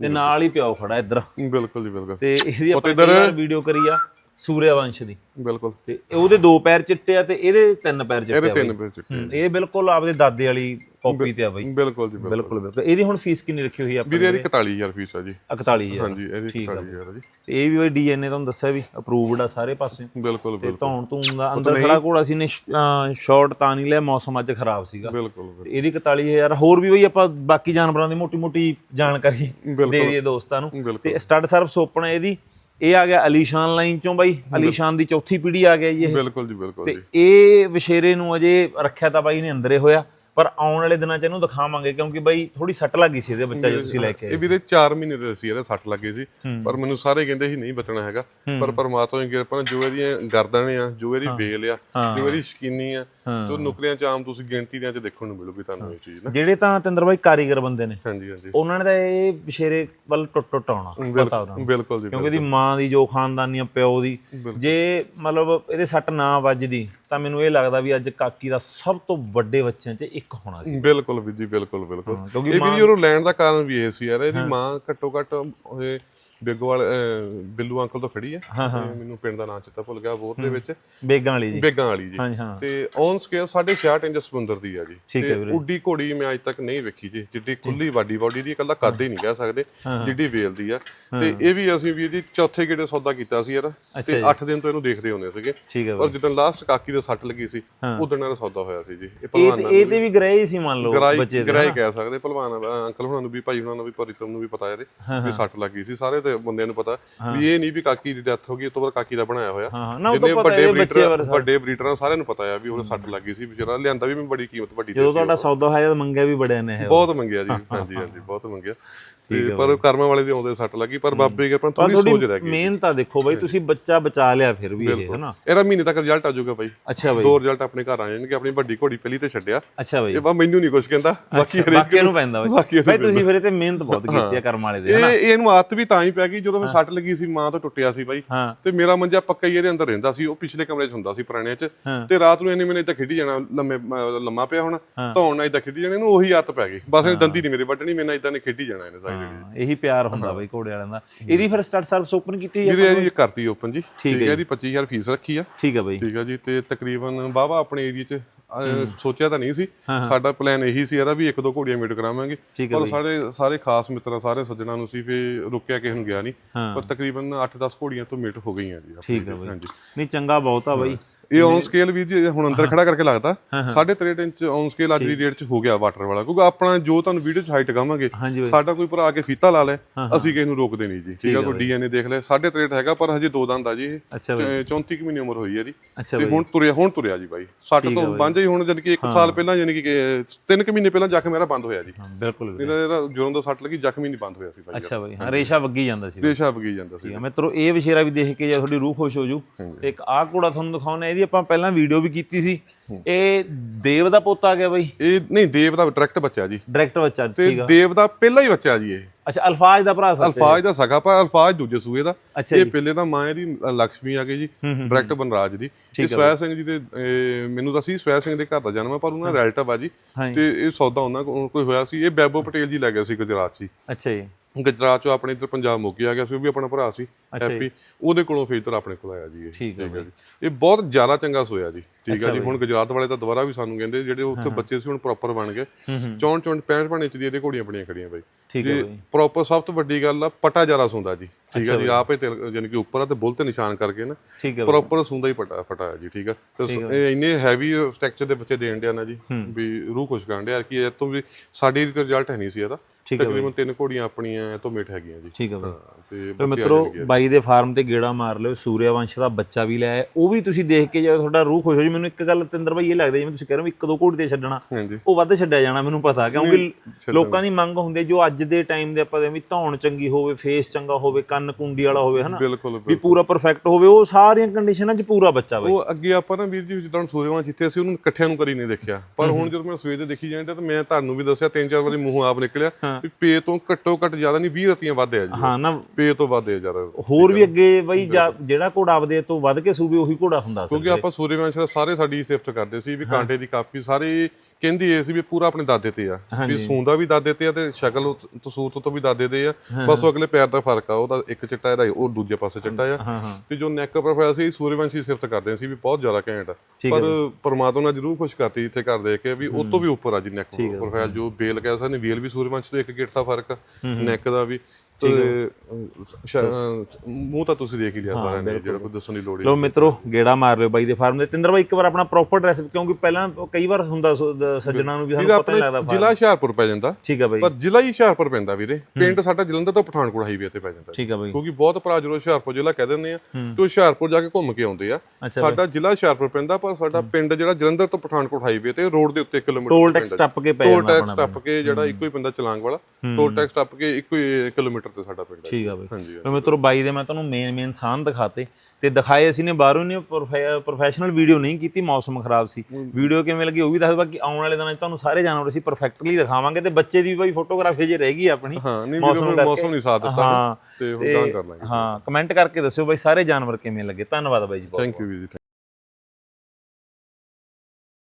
ਤੇ ਨਾਲ ਹੀ ਪਿਓ ਖੜਾ ਇੱਧਰ। ਬਿਲਕੁਲ ਜੀ ਬਿਲਕੁਲ। ਤੇ ਇਹਦੀ ਆਪਾਂ ਵੀਡੀਓ ਕਰੀ ਆ। ਸੂਰਿਆਵੰਸ਼ ਦੀ। ਬਿਲਕੁਲ। ਤੇ ਉਹਦੇ ਦੋ ਪੈਰ ਚਿੱਟੇ ਆ ਤੇ ਇਹਦੇ ਤਿੰਨ ਪੈਰ ਚਿੱਟੇ ਇਹਦੇ ਆ ਤਿੰਨ ਬਾਈ। ਪੇਜ ਚਿੱਟੇ ਇਹ ਬਿਲਕੁਲ ਆਪਦੇ ਦਾਦੇ ਵਾਲੀ ਕਾਪੀ ਤੇ ਆ ਬਾਈ। ਬਿਲਕੁਲ ਜੀ ਬਿਲਕੁਲ। ਬਿਲਕੁਲ ਬਿਲਕੁਲ। ਇਹਦੀ ਹੁਣ ਫੀਸ ਕਿੰਨੀ ਰੱਖੀ ਹੋਈ ਆ ਵੀਰੇ ਇਹਦੀ 41000 ਫੀਸ ਆ ਜੀ। 41000 ਹਾਂਜੀ ਇਹਦੀ 41000 ਆ ਜੀ। ਇਹ ਵੀ ਬਾਈ ਡੀਐਨਏ ਤੁਹਾਨੂੰ ਦੱਸਿਆ ਵੀ ਅਪਰੂਵਡ ਆ ਸਾਰੇ ਪਾਸੇ ਬਿਲਕੁਲ ਤੇ ਬਿਲਕੁਲ। ਧੌਣ ਧੂਣ ਦਾ ਅੰਦਰ ਖੜਾ ਘੋੜਾ ਸੀ ਨੇ ਸ਼ਾਰਟ ਤਾਂ ਨਹੀਂ ਲਿਆ ਮੌਸਮ ਅੱਜ ਖਰਾਬ ਸੀਗਾ। ਬਿਲਕੁਲ ਬਿਲਕੁਲ। ਇਹਦੀ 41000 ਹੋਰ ਵੀ ਬਈ ਆਪਾਂ ਬਾਕੀ ਜਾਨਵਰਾਂ ਦੀ ਮੋਟੀ ਮੋਟੀ ਜਾਣਕਾਰੀ ਦੇ ਦਈਏ ਦੋਸਤਾਂ ਨੂੰ। ਬਿਲਕੁਲ। ਤੇ ਸਟੱਡ ਸਰਵਿਸ ਓਪਨ ਹੈ ਇਹਦੀ। ਇਹ ਆ ਗਿਆ ਅਲੀਸ਼ਾਨ ਲਾਈਨ ਚੋਂ ਬਾਈ ਅਲੀਸ਼ਾਨ ਦੀ ਚੌਥੀ ਪੀੜ੍ਹੀ ਆ ਗਿਆ ਜੀ ਇਹ। ਬਿਲਕੁਲ ਜੀ ਬਿਲਕੁਲ ਤੇ ਜੀ। ਇਹ ਵਿਸ਼ੇਰੇ ਨੂੰ ਅਜੇ ਰੱਖਿਆ ਤਾਂ ਬਾਈ ਨੇ ਅੰਦਰੇ ਹੋਇਆ। ਪਰ ਆਉਣ ਵਾਲੇ ਦਿਨਾਂ 'ਚ ਇਹਨੂੰ ਦਿਖਾਵਾਂਗੇ ਕਿਉਂਕਿ ਬਾਈ ਥੋੜੀ ਸੱਟ ਲੱਗੀ ਸੀ ਇਹਦੇ ਬੱਚਾ ਜਦੋਂ ਤੁਸੀਂ ਲੈ ਕੇ ਆਏ। ਇਹ ਵੀਰੇ 4 ਮਹੀਨੇ ਦੇ ਸੀ ਇਹਦੇ ਸੱਟ ਲੱਗੇ ਸੀ। ਪਰ ਮੈਨੂੰ ਸਾਰੇ ਕਹਿੰਦੇ ਸੀ ਨਹੀਂ ਬਚਣਾ ਹੈਗਾ। ਪਰ ਪਰਮਾਤਮਾ ਦੀ ਕਿਰਪਾ ਨਾਲ ਜੋ ਇਹਦੀਆਂ ਗਰਦਨ ਆ ਜੋ ਇਹਦੀ ਬੇਲ ਆ ਜੋ ਇਹਦੀ ਸ਼ਕੀਨੀ ਆ ਜੋ ਨੁਕਰਿਆਂ ਚ ਆਮ ਤੁਸੀਂ ਗਿਣਤੀ ਦੀਆਂ ਚ ਦੇਖਣ ਨੂੰ ਮਿਲੂਗੀ ਤੁਹਾਨੂੰ ਇਹ ਚੀਜ਼ ਨਾ। ਜਿਹੜੇ ਤਾਂ ਤਿੰਦਰ ਬਾਈ ਕਾਰੀਗਰ ਬੰਦੇ ਨੇ ਹਾਂਜੀ ਹਾਂਜੀ। ਉਹਨਾਂ ਨੇ ਤਾਂ ਇਹ ਵਿਸ਼ੇਰੇ ਵੱਲ ਟੁੱਟ ਟੁੱਟ ਆਉਣਾ ਪਤਾ ਉਹਨਾਂ ਨੂੰ। ਬਿਲਕੁਲ ਜੀ ਕਿਉਂਕਿ ਇਹਦੀ ਮਾਂ ਦੀ ਜੋ ਖਾਨਦਾਨੀ ਆ ਪਿਓ ਦੀ ਜੇ ਮਤਲਬ ਇਹਦੇ ਸੱਟ ਨਾ ਵੱਜਦੀ ਤਾਂ ਮੈਨੂੰ ਇਹ ਲੱਗਦਾ ਵੀ ਅੱਜ ਕਾਕੀ ਦਾ ਸਭ ਤੋਂ ਵੱਡੇ ਬੱਚਿਆਂ 'ਚ ਇੱਕ ਹੋਣਾ ਸੀ। ਬਿਲਕੁਲ ਵੀ ਜੀ ਬਿਲਕੁਲ ਬਿਲਕੁਲ। ਕਿਉਂਕਿ ਇਹ ਵੀਡੀਓ ਨੂੰ ਲੈਣ ਦਾ ਕਾਰਨ ਵੀ ਇਹ ਸੀ ਯਾਰ ਇਹਦੀ ਮਾਂ ਘੱਟੋ ਘੱਟ ਇਹ ਬੇਗੋਵਾਲ ਅਹ, ਬਿੱਲੂ ਅੰਕਲ ਤੋਂ ਖੜੀ ਹੈ ਤੇ ਮੈਨੂੰ ਪਿੰਡ ਦਾ ਨਾਮ ਚੇਤਾ ਭੁੱਲ ਗਿਆ ਬੋਰ ਦੇ ਵਿੱਚ। ਬੇਗਾਂ ਵਾਲੀ ਜੀ। ਬੇਗਾਂ ਵਾਲੀ ਜੀ। ਹਾਂਜੀ ਹਾਂ। ਤੇ ਔਨ ਸਕੇਲ 66 ਇੰਚ ਸਮੁੰਦਰ ਦੀ ਆ ਜੀ। ਠੀਕ ਹੈ ਵੀਰੇ। ਉੱਡੀ ਘੋੜੀ ਮੈਂ ਅੱਜ ਤੱਕ ਨਹੀਂ ਵੇਖੀ ਜੀ। ਜਿੱਡੀ ਖੁੱਲੀ ਵਾਡੀ ਬਾਡੀ ਦੀ ਇਕੱਲਾ ਕੱਦ ਹੀ ਨਹੀਂ ਕਹਿ ਸਕਦੇ। ਜਿੱਡੀ ਵੇਲ ਦੀ ਆ। ਤੇ ਇਹ ਵੀ ਅਸੀਂ ਵੀ ਇਹਦੀ ਚੌਥੇ ਗੇੜੇ ਸੌਦਾ ਕੀਤਾ ਸੀ ਯਾਰ। ਤੇ 8 ਦਿਨ ਤੋਂ ਇਹਨੂੰ ਦੇਖਦੇ ਹੁੰਦੇ ਸੀਗੇ। ਠੀਕ ਹੈ ਔਰ ਜਦੋਂ ਲਾਸਟ ਕਾਕੀ ਦੇ ਸੱਟ ਲੱਗੀ ਸੀ ਉਦੋਂ ਨਾਲ ਸੌਦਾ ਹੋਇਆ ਸੀ ਜੀ। ਇਹ ਇਹ ਤੇ ਇਹ ਤੇ ਵੀ ਗ੍ਰੇ ਹੀ ਸੀ ਮੰਨ ਲਓ ਗਰਾਈ ਬੱਚੇ ਦੇ ਗਰਾਈ ਕਹਿ ਸਕਦੇ। ਪਹਿਲਵਾਨ ਅ, ਅੰਕਲ ਹੁਣਾਂ ਨੂੰ ਵੀ ਭਾਈ ਹੁਣਾਂ ਨੂੰ ਵੀ ਪਰਿਤਮ ਨੂੰ ਵੀ ਪਤਾ ਇਹਦੇ ਵੀ ਸੱਟ ਲੱਗੀ ਸੀ। ਸਾਰੇ ਤੇ ਬੰਦਿਆਂ ਨੂੰ ਪਤਾ ਵੀ ਇਹ ਨਹੀਂ ਵੀ ਕਾਕੀ ਦੀ ਡੈਥ ਹੋ ਗਈ ਉਸ ਤੋਂ ਬਾਅਦ ਕਾਕੀ ਦਾ ਬਣਾਇਆ ਹੋਇਆ। ਜਿੰਨੇ ਵੱਡੇ ਬਰੀਡਰ ਬਾਰੇ ਵੱਡੇ ਬਰੀਡਰਾਂ ਸਾਰਿਆਂ ਨੂੰ ਪਤਾ ਆ ਵੀ ਉਹਦੇ ਸੱਟ ਲੱਗੀ ਸੀ ਵਿਚਾਰਾ ਲਿਆਂਦਾ ਵੀ ਮੈਂ ਬੜੀ ਕੀਮਤ ਵੱਡੀ ਜਦੋਂ ਤੁਹਾਡਾ ਸੌਦਾ ਹੋਇਆ ਤਾਂ ਮੰਗਿਆ ਵੀ ਬੜਿਆਂ ਨੇ ਇਹ। ਬਹੁਤ ਮੰਗਿਆ ਜੀ ਹਾਂਜੀ ਹਾਂਜੀ ਬਹੁਤ ਮੰਗਿਆ। ਤੇ ਪਰ ਕਰਮਾਂ ਵਾਲੇ ਦੇ ਆਉਂਦੇ ਸੱਟ ਲੱਗੀ ਪਰ ਬਾਬੇ ਕੇ ਪਰ ਪਰ ਥੋੜੀ ਸੋਚ ਰਹਿ ਗਈ ਮਿਹਨਤ ਆ ਦੇਖੋ ਬਾਈ ਤੁਸੀਂ ਬੱਚਾ ਬਚਾ ਲਿਆ ਫਿਰ ਵੀ ਇਹ ਹੈਨਾ? ਇਹਦਾ ਮਹੀਨੇ ਤੱਕ ਰਿਜ਼ਲਟ ਆ ਜਾਊਗਾ ਬਾਈ। ਅੱਛਾ ਬਾਈ। ਦੋ ਰਿਜ਼ਲਟ ਆਪਣੇ ਘਰ ਆ ਜਾਣਗੇ ਆਪਣੀ ਵੱਡੀ ਘੋੜੀ ਪਹਿਲੀ ਤੇ ਛੱਡਿਆ। ਅੱਛਾ ਬਾਈ। ਇਹ ਬਾ ਮੈਨੂੰ ਨਹੀਂ ਕੁਝ ਕਹਿੰਦਾ ਬਾਕੀ ਹਰੇਕ ਨੂੰ ਪੈਂਦਾ ਬਾਈ। ਬਾਈ ਤੁਸੀਂ ਫਿਰ ਇਹ ਤੇ ਮਿਹਨਤ ਬਹੁਤ ਕੀਤੀ ਆ ਕਰਮ ਵਾਲੇ ਦੇ ਇਹ ਇਹਨੂੰ ਆਦਤ ਵੀ ਤਾਂ ਹੀ ਪੈ ਗਈ ਜਦੋਂ ਮੈਂ ਸੱਟ ਲੱਗੀ ਸੀ ਮਾਂ ਤੋਂ ਟੁੱਟਿਆ ਸੀ ਬਾਈ। ਤੇ ਮੇਰਾ ਮੰਜਾ ਪੱਕਾ ਹੀ ਇਹਦੇ ਅੰਦਰ ਰਹਿੰਦਾ ਸੀ ਉਹ ਪਿਛਲੇ ਕਮਰੇ 'ਚ ਹੁੰਦਾ ਸੀ ਪੁਰਾਣੇ 'ਚ। ਤੇ ਰਾਤ ਨੂੰ ਇਹਨੇ ਮੈਨੂੰ ਇੱਦਾਂ ਖੇਡੀ ਜਾਣਾ ਲੰਮੇ ਲੰਮਾ ਪਿਆ ਹੁਣ। ਧੌਣ ਨਾਲ ਇੱਦਾਂ ਖੇਡੀ ਜਾਣਾ ਇਹਨੂੰ ਉਹੀ ਆਦਤ ਪੈ ਗਈ। ਬਸ ਇਹਨੇ ਦੰਦੀ ਨਹੀਂ ਮੇਰੇ ਵੱਢਣੀ ਮੇਰੇ ਨਾਲ ਇੱਦਾਂ ਨੇ ਖੇਡੀ ਜਾਣਾ ਇਹਨੇ ਹਾਂ, ਇਹੀ ਪਿਆਰ ਹੁੰਦਾ ਬਾਈ ਘੋੜੇ ਵਾਲਿਆਂ ਦਾ। ਇਹਦੀ ਫਿਰ ਸਟਾਰਟ ਸਰਵਿਸ ਓਪਨ ਕੀਤੀ ਹੈ ਵੀਰੇ ਇਹ ਕਰਤੀ ਓਪਨ ਜੀ। ਠੀਕ ਹੈ ਹੈ ਇਹਦੀ 25000 ਫੀਸ ਰੱਖੀ ਆ। ਠੀਕ ਹੈ ਬਾਈ। ਠੀਕ ਆ ਜੀ ਤੇ ਤਕਰੀਬਨ ਬਾਵਾ ਆਪਣੇ ਏਰੀਆ 'ਚ ਸੋਚਿਆ ਤਾਂ ਨਹੀਂ ਸੀ। ਸਾਡਾ ਪਲਾਨ ਇਹੀ ਸੀ ਇਹਦਾ ਵੀ ਇੱਕ ਦੋ ਘੋੜੀਆਂ ਮੀਟ ਕਰਾਵਾਂਗੇ। ਹੈ ਪਰ ਸਾਰੇ ਸਾਰੇ ਖਾਸ ਮਿੱਤਰਾਂ ਸਾਰੇ ਸੱਜਣਾ ਨੂੰ ਸੀ ਵੀ ਰੁਕਿਆ ਕਿਸੇ ਨੂੰ ਗਿਆ ਨਹੀਂ। ਪਰ ਤਕਰੀਬਨ 8-10 ਘੋੜੀਆਂ ਤੋਂ ਮੀਟ ਹੋ ਗਈਆਂ ਜੀ ਠੀਕ ਹੈ ਬਾਈ। ਨਹੀਂ ਚੰਗਾ ਬਹੁਤ ਆ ਬਾਈ। ਇਹ ਔਨ ਸਕੇਲ ਵੀ ਜੀ ਹੁਣ ਅੰਦਰ ਖੜਾ ਕਰਕੇ ਲੱਗਦਾ। 3.5 ਇੰਚ ਔਨ ਸਕੇਲ ਅੱਜ ਦੀ ਡੇਟ 'ਚ ਹੋ ਗਿਆ ਵਾਟਰ ਵਾਲਾ ਕਿਉਂਕਿ ਆਪਣਾ ਜੋ ਤੁਹਾਨੂੰ ਵੀਡੀਓ 'ਚ ਹਾਈਟ ਕਹਾਂਗੇ ਸਾਡਾ ਕੋਈ ਭਰਾ ਆ ਕੇ ਫੀਤਾ ਲਾ ਲੈ ਅਸੀਂ ਕਿਸੇ ਨੂੰ ਰੋਕਦੇ ਨਹੀਂ ਜੀ। ਠੀਕ ਆ ਕੋਈ ਡੀਐਨਏ ਦੇਖ ਲੈ 3.5 ਹੈਗਾ ਪਰ ਹਜੇ ਦੋ ਦੰਦ ਆ ਜੀ ਇਹ। ਅੱਛਾ ਬਾਈ। ਤੇ 34 ਕੁ ਮਹੀਨੇ ਉਮਰ ਹੋਈ ਹੈ ਅੱਛਾ ਤੇ ਹੁਣ ਤੁਰਿਆ ਹੁਣ ਤੁਰਿਆ ਜੀ ਬਾਈ। ਸੱਟ ਤੋਂ ਬੰਝ ਹੀ ਹੁਣ ਕਿ 1 ਸਾਲ ਪਹਿਲਾਂ ਯਾਨੀ ਕਿ 3 ਕੁ ਮਹੀਨੇ ਪਹਿਲਾਂ ਜ਼ਖਮ ਮੇਰਾ ਬੰਦ ਹੋਇਆ ਜੀ। ਬਿਲਕੁਲ। ਇਹਦਾ ਇਹਦਾ ਜਦੋਂ ਦਾ ਸੱਟ ਲੱਗੀ ਜ਼ਖਮ ਹੀ ਨਹੀਂ ਬੰਦ ਹੋਇਆ ਸੀ ਬਾਈ। ਅੱਛਾ ਬਾਈ। ਹਾਂ ਰੇਸ਼ਾ ਵੱਗੀ ਜਾਂਦਾ ਸੀ ਰੇਸ਼ਾ ਵਗੀ ਜਾਂਦਾ ਸੀ। ਮਿੱਤਰੋ ਇਹ ਵਿਸ਼ੇਰਾ ਵੀ ਦੇਖ ਕੇ ਜੇ ਤੁਹਾਡੀ ਰੂਹ ਖੁਸ਼ ਹੋ ਜੂ। ਤੇ ਇੱਕ ਆਹ ਘੋੜਾ ਤੁਹਾਨੂੰ ਦਿਖਾਉਣਾ ਇਹਦੀ ਆਪਾਂ ਪਹਿਲਾਂ ਵੀਡੀਓ ਵੀ ਕੀਤੀ ਸੀ। ਇਹ ਦੇਵ ਦਾ ਪੁੱਤ ਆ ਗਿਆ ਬਾਈ। ਇਹ ਨਹੀਂ ਦੇਵ ਦਾ ਡਾਇਰੈਕਟ ਬੱਚਾ ਜੀ। ਡਾਇਰੈਕਟ ਬੱਚਾ ਠੀਕ ਆ। ਦੇਵ ਦਾ ਪਹਿਲਾ ਹੀ ਬੱਚਾ ਜੀ ਇਹ। ਅੱਛਾ ਅਲਫਾਜ਼ ਦਾ ਭਰਾ ਸੱਚ ਅਲਫਾਜ਼ ਦਾ ਸਗਾ ਪਰ ਅਲਫਾਜ਼ ਦੂਜੇ ਸੂਏ ਦਾ। ਇਹ ਪਹਿਲੇ ਦਾ ਮਾਂ ਇਹਦੀ ਲక్ష్ਮੀ ਆ ਗਈ ਜੀ ਡਾਇਰੈਕਟ ਬਨਰਾਜ ਦੀ। ਤੇ ਸਵੈ ਸਿੰਘ ਜੀ ਦੇ ਮੈਨੂੰ ਤਾਂ ਸੀ ਸਵੈ ਸਿੰਘ ਦੇ ਘਰ ਦਾ ਜਨਮ ਆ ਪਰ ਉਹਨਾਂ ਦਾ ਰਿਲੇਟਿਵ ਆ ਜੀ। ਤੇ ਇਹ ਸੌਦਾ ਉਹਨਾਂ ਕੋਈ ਹੋਇਆ ਸੀ। ਇਹ ਬੈਬੋ ਪਟੇਲ ਜੀ ਲੈ ਗਿਆ ਸੀ ਗੁਜਰਾਤ 'ਚ। ਅੱਛਾ ਜੀ। ਗੁਜਰਾਤ ਚੋਂ ਆਪਣੇ ਇੱਧਰ ਪੰਜਾਬ ਮੁੱਕ ਆ ਗਿਆ ਸੀ ਉਹ ਵੀ ਆਪਣਾ ਭਰਾ ਸੀ। ਹੈਪੀ ਉਹਦੇ ਕੋਲੋਂ ਫਿਰ ਇੱਧਰ ਆਪਣੇ ਕੋਲ ਆਇਆ ਜੀ ਇਹ। ਠੀਕ ਹੈ ਜੀ। ਇਹ ਬਹੁਤ ਜ਼ਿਆਦਾ ਚੰਗਾ ਸੋਇਆ ਜੀ। ਠੀਕ ਆ ਜੀ ਹੁਣ ਗੁਜਰਾਤ ਵਾਲੇ ਤਾਂ ਦੁਬਾਰਾ ਵੀ ਸਾਨੂੰ ਕਹਿੰਦੇ ਜਿਹੜੇ ਉੱਥੇ ਬੱਚੇ ਸੀ ਹੁਣ ਪ੍ਰੋਪਰ ਬਣ ਗਏ। ਚੌਣ ਚੌਣ 65 65 ਇੰਚ ਦੀ ਇਹਦੇ ਘੋੜੀਆਂ ਬਣੀਆਂ ਖੜੀਆਂ ਬਾਈ। ਠੀਕ ਹੈ ਬਾਈ। ਪ੍ਰੋਪਰ ਸਭ ਤੋਂ ਵੱਡੀ ਗੱਲ ਆ ਪਟਾ ਜ਼ਿਆਦਾ ਸੁੰਦਾ ਜੀ। ਠੀਕ ਆ ਜੀ ਆਪੇ ਯਾਨੀ ਕਿ ਉੱਪਰ ਆ ਤੇ ਬੁੱਲ ਤੇ ਨਿਸ਼ਾਨ ਕਰਕੇ ਨਾ ਹੈ ਪ੍ਰੋਪਰ ਸੁੰਦਾ ਹੀ ਪਟਾ ਫਟਾ ਹੈ ਜੀ ਠੀਕ ਆ। ਤੇ ਇਹ ਇੰਨੇ ਹੈਵੀ ਸਟਰਕਚਰ ਦੇ ਬੱਚੇ ਦੇਣ ਡਿਆ ਨਾ ਜੀ ਵੀ ਰੂਹ ਖੁਸ਼ ਕਰਨ ਡਿਆ ਕਿ ਇਹ ਤੋਂ ਵੀ ਸਾਡੇ ਰਿਜ਼ਲਟ ਹੈ ਨਹੀਂ ਸੀ ਇਹਦਾ। ਹੈ ਤਕਰੀਬਨ ਤਿੰਨ ਘੋੜੀਆਂ ਆਪਣੀਆਂ ਤੋਂ ਮਿੱਠ ਹੈਗੀਆਂ ਜੀ। ਠੀਕ ਹੈ ਬਾਈ। ਹਾਂ, ਤੇ ਮਿੱਤਰੋ। ਬਾਈ ਦੇ ਫਾਰਮ ਤੇ ਗੇੜਾ ਮਾਰ ਲਿਓ ਸੂਰਿਆਵੰਸ਼ ਦਾ ਬੱਚਾ ਵੀ ਲਿਆ ਉਹ ਵੀ ਤੁਸੀਂ ਦੇਖ ਕੇ ਜਦੋਂ ਤੁਹਾਡਾ ਰੂਹ ਖੁਸ਼ ਹੋ ਜੀ ਮੈਨੂੰ ਇੱਕ ਗੱਲ ਤਿੰਦਰ ਬਾਈ ਇਹ ਲੱਗਦਾ ਜਿਵੇਂ ਤੁਸੀਂ ਕਹਿ ਰਹੇ ਹੋ ਇੱਕ ਦੋ ਘੋੜੀ ਤੇ ਛੱਡਣਾ ਉਹ ਵੱਧ ਛੱਡਿਆ ਜਾਣਾ ਮੈਨੂੰ ਪਤਾ ਕਿਉਂਕਿ ਲੋਕਾਂ ਦੀ ਮੰਗ ਹੁੰਦੀ ਹੈ ਜੋ ਅੱਜ ਦੇ ਟਾਈਮ ਦੇ ਆਪਾਂ ਦੇ ਵੀ ਧੌਣ ਚੰਗੀ ਹੋਵੇ ਫੇਸ ਚੰਗਾ ਹੋਵੇ ਕੰਨ ਕੁੰਡੀ ਵਾਲਾ ਹੋਵੇ ਹਨਾ? ਬਿਲਕੁਲ ਵੀ। ਪੂਰਾ ਪਰਫੈਕਟ ਹੋਵੇ ਉਹ ਸਾਰੀਆਂ ਕੰਡੀਸ਼ਨਾਂ 'ਚ ਪੂਰਾ ਬੱਚਾ ਬਾਈ। ਉਹ ਅੱਗੇ ਆਪਾਂ ਨਾ ਵੀਰ ਜੀ ਜਿੱਦਾਂ ਸੂਰੇਵਾਂ ਜਿੱਥੇ ਅਸੀਂ ਉਹਨੂੰ ਇਕੱਠਿਆਂ ਨੂੰ ਕਰੀ ਨਹੀਂ ਦੇਖਿਆ। ਪਰ ਹੁਣ ਜਦੋਂ ਮੈਂ ਸਵੇਰ ਦੇ ਦੇਖੀ ਜਾਂਦਾ ਤਾਂ ਮੈਂ ਤੁਹਾਨੂੰ ਵੀ ਦੱਸਿਆ ਤਿੰਨ ਚਾਰ ਵਾਰੀ ਮੂੰਹੋਂ ਆਪ ਨਿਕਲਿਆ ਵੀ ਪੇ ਤੋਂ ਘੱਟੋ ਘੱਟ ਜ਼ਿਆਦਾ ਨਹੀਂ 20 ਰਤੀਆਂ ਵੱਧ ਆ ਜੀ। ਹਾਂ ਨਾ। ਪੇ ਤੋਂ ਵੱਧ ਆ ਜ਼ਿਆਦਾ। ਹੋਰ ਵੀ ਅੱਗੇ ਬਾਈ ਜਿਹੜਾ ਘੋੜਾ ਆਪਦੇ ਤੋਂ ਵੱਧ ਕੇ ਸੂਬੇ ਉਹੀ ਘੋੜਾ ਹੁੰਦਾ ਸੀ ਕਿਉਂਕਿ ਆਪਾਂ ਸੂਰੇਵੰਸ਼ ਦਾ ਸਾਰੇ ਸਾਡੀ ਸਿਫਤ ਕਰਦੇ ਸੀ ਵੀ ਕਾਂਟੇ ਦੀ ਕਾਪੀ ਸਾਰੇ ਕਹਿੰਦੀ ਇਹ ਸੀ ਵੀ ਪੂਰਾ ਆਪਣੇ ਦਾਦੇ ਤੇ ਆ। ਵੀ ਸੂੰਦਾ ਵੀ ਦਾਦੇ ਤੇ ਆ ਤੇ ਸ਼ਕਲ ਉਹ ਤ- ਵੀ ਦਾਦੇ ਤੇ ਆ। ਬਸ ਉਹ ਅਗਲੇ ਪੈਰ ਦਾ ਫ਼ਰਕ ਆ ਉਹਦਾ ਇੱਕ ਚਿੱਟਾ ਇਹਦਾ ਉਹ ਦੂਜੇ ਪਾਸੇ ਚਿੱਟਾ ਆ। ਤੇ ਜੋ ਨੈਕ ਪ੍ਰੋਫਾਈਲ ਸੀ ਸੂਰੇਵੰਸ਼ੀ ਸਿਫਤ ਕਰਦੇ ਸੀ ਵੀ ਬਹੁਤ ਜ਼ਿਆਦਾ ਘੈਂਟ ਆ। ਪਰ ਪਰਮਾਤਮਾ ਨੇ ਜ਼ਰੂਰ ਖੁਸ਼ ਕਰਤੀ ਇੱਥੇ ਘਰ ਦੇ ਕੇ ਵੀ ਉਹ ਤੋਂ ਵੀ ਉੱਪਰ ਆ ਜੀ ਨੈਕ ਪ੍ਰੋਫਾਈਲ ਜੋ। ਬੇਲ ਕਹਿ ਸਕਦੇ ਬੇਲ ਵੀ ਸੂਰੇਵੰਸ਼ ਤੋਂ ਇੱਕ ਗਿੱਟ ਦਾ ਫ਼ਰਕ ਨੈਕ ਦਾ ਵੀ। ਤੇ ਅਹ, ਸ਼- ਅਹ, ਮੂੰਹ ਤਾਂ ਤੁਸੀਂ ਦੇਖ ਹੀ ਲਿਆ ਸਾਰਿਆਂ ਨੇ ਜਿਹੜਾ ਕੋਈ ਦੱਸਣ ਦੀ ਲੋੜ ਹੀ ਲੋ ਮਿੱਤਰੋ ਗੇੜਾ ਮਾਰ ਲਿਓ ਬਾਈ ਦੇ ਫਾਰਮ ਦੇ ਤਿੰਦਰ ਬਾਈ ਇੱਕ ਵਾਰ ਆਪਣਾ ਪ੍ਰੋਪਰ ਐਡਰੈਸ ਕਿਉਂਕਿ ਪਹਿਲਾਂ ਕਈ ਵਾਰ ਹੁੰਦਾ ਸੋ- ਦ- ਸੱਜਣਾ ਨੂੰ ਵੀ ਇਹਦਾ ਸਾਨੂੰ ਪਤਾ ਨਹੀਂ ਆਪਣੇ ਲੱਗਦਾ ਜ਼ਿਲ੍ਹਾ ਹੁਸ਼ਿਆਰਪੁਰ ਪੈ ਜਾਂਦਾ। ਠੀਕ ਹੈ ਬਾਈ। ਪਰ ਜ਼ਿਲ੍ਹਾ ਹੀ ਹੁਸ਼ਿਆਰਪੁਰ ਪੈਂਦਾ ਵੀਰੇ। ਪਿੰਡ ਸਾਡਾ ਜਲੰਧਰ ਤੋਂ ਪਠਾਨਕੋਟ ਹਾਈਵੇ ਤੇ ਪੈ ਜਾਂਦਾ। ਠੀਕ ਹੈ ਬਾਈ। ਕਿਉਂਕਿ ਬਹੁਤ ਭਰਾ ਜਦੋਂ ਹੁਸ਼ਿਆਰਪੁਰ ਜ਼ਿਲ੍ਹਾ ਕਹਿ ਦਿੰਦੇ ਆ ਤੇ ਹੁਸ਼ਿਆਰਪੁਰ ਜਾ ਕੇ ਘੁੰਮ ਕੇ ਆਉਂਦੇ ਆ। ਅੱਛਾ ਸਾਡਾ ਜ਼ਿਲ੍ਹਾ ਹੁਸ਼ਿਆਰਪੁਰ ਪੈਂਦਾ ਪਰ ਸਾਡਾ ਪਿੰਡ ਜਿਹੜਾ ਜਲੰਧਰ ਤੋਂ ਪਠਾਨਕੋਟ ਹਾਈਵੇ ਤੇ ਰੋਡ ਦੇ ਉੱਤੇ 1 ਕਿਲੋਮੀਟਰ ਟੋਲ ਟੈਕਸ ਟੱਪ ਕੇ ਪੈ ਟੋਲ ਜਾਂਦਾ ਟੈਕਸ ਟੱਪ ਕੇ ਜਿਹੜਾ ਇੱਕੋ ਹੀ ਪੈਂਦਾ ਚਲਾਂਗ ਵਾਲਾ। ਟੋਲ ਟੈਕਸ ਟੱਪ ਕੇ ਇੱਕੋ ਹੀ ਕਿਲੋਮੀਟਰ ਤੇ ਸਾਡਾ ਪਿੰਡ ਹੈ ਠੀਕ ਆ ਬਾਈ। ਹਾਂਜੀ ਲੋ ਮਿੱਤਰੋ ਬਾਈ ਦੇ ਮੈਂ ਤੁਹਾਨੂੰ ਮੇਨ ਮੇਨ ਸਾਨ ਦਿਖਾਤੇ। ਤੇ ਦਿਖਾਏ ਅਸੀਂ ਨੇ ਬਾਹਰੋਂ ਨੇ ਪ੍ਰੋਫੈਸ਼ਨਲ ਵੀਡੀਓ ਨਹੀਂ ਕੀਤੀ ਮੌਸਮ ਖਰਾਬ ਸੀ। ਵੀਡੀਓ ਕਿਵੇਂ ਲੱਗੀ ਉਹ ਵੀ ਦੱਸ ਬਾਕੀ ਆਉਣ ਵਾਲੇ ਦਿਨਾਂ 'ਚ ਤੁਹਾਨੂੰ ਸਾਰੇ ਜਾਨਵਰ ਅਸੀਂ ਪਰਫੈਕਟਲੀ ਦਿਖਾਵਾਂਗੇ। ਤੇ ਬੱਚੇ ਦੀ ਬਾਈ ਫੋਟੋਗ੍ਰਾਫੀ ਜੇ ਰਹਿ ਗਈ ਆਪਣੀ ਹਾਂ ਨਹੀਂ ਮੌਸਮ ਨਹੀਂ ਸਾਥ ਦਿੱਤਾ ਹਾਂ। ਤੇ ਹੁਣ ਗਾਂ ਕਰ ਲਾਂਗੇ। ਹਾਂ ਕਮੈਂਟ ਕਰਕੇ ਦੱਸਿਓ ਬਾਈ ਸਾਰੇ ਜਾਨਵਰ ਕਿਵੇਂ ਲੱਗੇ। ਧੰਨਵਾਦ ਬਾਈ ਜੀ ਬਹੁਤ ਥੈਂਕ ਯੂ ਜੀ